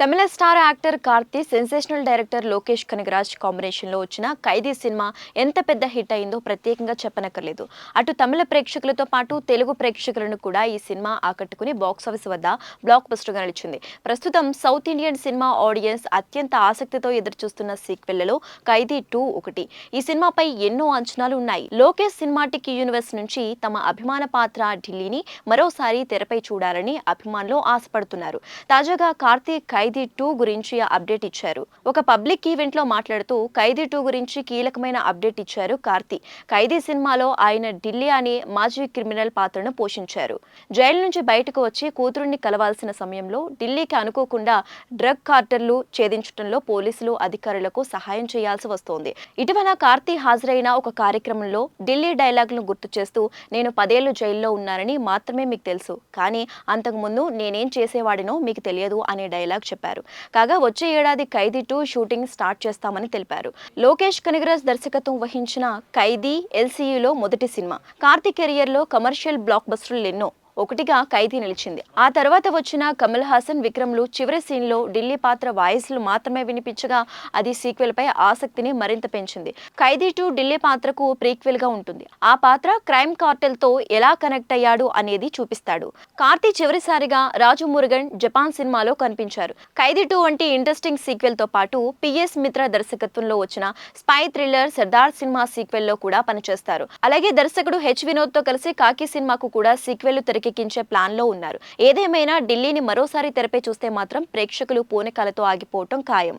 Tamil star actor Karthi sensational director Lokesh Kanagaraj కాంబినేషన్లో వచ్చిన ఖైదీ cinema ఎంత పెద్ద హిట్ అయిందో ప్రత్యేకంగా చెప్పనక్కర్లేదు. అటు తమిళ ప్రేక్షకులతో పాటు తెలుగు ప్రేక్షకులను కూడా ఈ సినిమా ఆకట్టుకుని బాక్సాఫీస్ వద్ద బ్లాక్ బస్టర్గా నిలిచింది. ప్రస్తుతం సౌత్ ఇండియన్ సినిమా ఆడియన్స్ అత్యంత ఆసక్తితో ఎదురుచూస్తున్న సీక్వెళ్ళలో ఖైదీ టూ ఒకటి. ఈ సినిమాపై ఎన్నో అంచనాలు ఉన్నాయి. లోకేష్ సినిమాటిక్ యూనివర్స్ నుంచి తమ అభిమాన పాత్ర ఢిల్లీని మరోసారి తెరపై చూడాలని అభిమానులు ఆశపడుతున్నారు. తాజాగా కార్తీక్ ఖైదీ టూ గురించి అప్డేట్ ఇచ్చారు. ఒక పబ్లిక్ ఈవెంట్లో మాట్లాడుతూ ఖైదీ టూ గురించి కీలకమైన అప్డేట్ ఇచ్చారు కార్తీ. ఖైదీ సినిమాలో ఆయన ఢిల్లీ అనే మాజీ క్రిమినల్ పాత్రను పోషించారు. జైలు నుంచి బయటకు వచ్చి కూతురుని కలవాల్సిన సమయంలో ఢిల్లీకి అనుకోకుండా డ్రగ్ కార్టర్లు ఛేదించడంలో పోలీసులు అధికారులకు సహాయం చేయాల్సి వస్తోంది. ఇటీవల కార్తీ హాజరైన ఒక కార్యక్రమంలో ఢిల్లీ డైలాగ్ను గుర్తు చేస్తూ నేను పదేళ్ళు జైల్లో ఉన్నానని మాత్రమే మీకు తెలుసు. కానీ అంతకుముందు నేనేం చేసేవాడినో మీకు తెలియదు అనే డైలాగ్ చెప్పారు. కాగా వచ్చే ఏడాది ఖైదీ టూ షూటింగ్ స్టార్ట్ చేస్తామని తెలిపారు. లోకేష్ కనిగరాజ్ దర్శకత్వం వహించిన ఖైదీ ఎల్సీయూలో మొదటి సినిమా. కార్తీ కెరియర్లో కమర్షియల్ బ్లాక్ బస్టర్లు ఎన్నో ఒకటిగా ఖైదీ నిలిచింది. ఆ తర్వాత వచ్చిన కమల్ హాసన్ విక్రమ్లు చివరి సీన్లో ఢిల్లీ పాత్ర వాయిస్లు మాత్రమే వినిపించగా అది సీక్వెల్ పై ఆసక్తిని మరింత పెంచింది. ఖైదీ టూ ఢిల్లీ పాత్రకు ప్రీక్వెల్గా ఉంటుంది. ఆ పాత్ర క్రైమ్ కార్టెల్తో ఎలా కనెక్ట్ అయ్యాడు అనేది చూపిస్తాడు. కార్తీ చివరిసారిగా రాజు మురుగన్ జపాన్ సినిమాలో కనిపించారు. ఖైదీ టూ వంటి ఇంట్రెస్టింగ్ సీక్వెల్తో పాటు పిఎస్ మిత్ర దర్శకత్వంలో వచ్చిన స్పై థ్రిల్లర్ సర్దార్ సినిమా సీక్వెల్లో కూడా పనిచేస్తారు. అలాగే దర్శకుడు హెచ్ వినోద్తో కలిసి కాకి సినిమాకు కూడా సీక్వెల్ తెరకెక్కించే ప్లాన్లో ఉన్నారు. ఏదేమైనా ఢిల్లీని మరోసారి తెరపై చూస్తే మాత్రం ప్రేక్షకులు పూనకాలతో ఆగిపోవటం ఖాయం.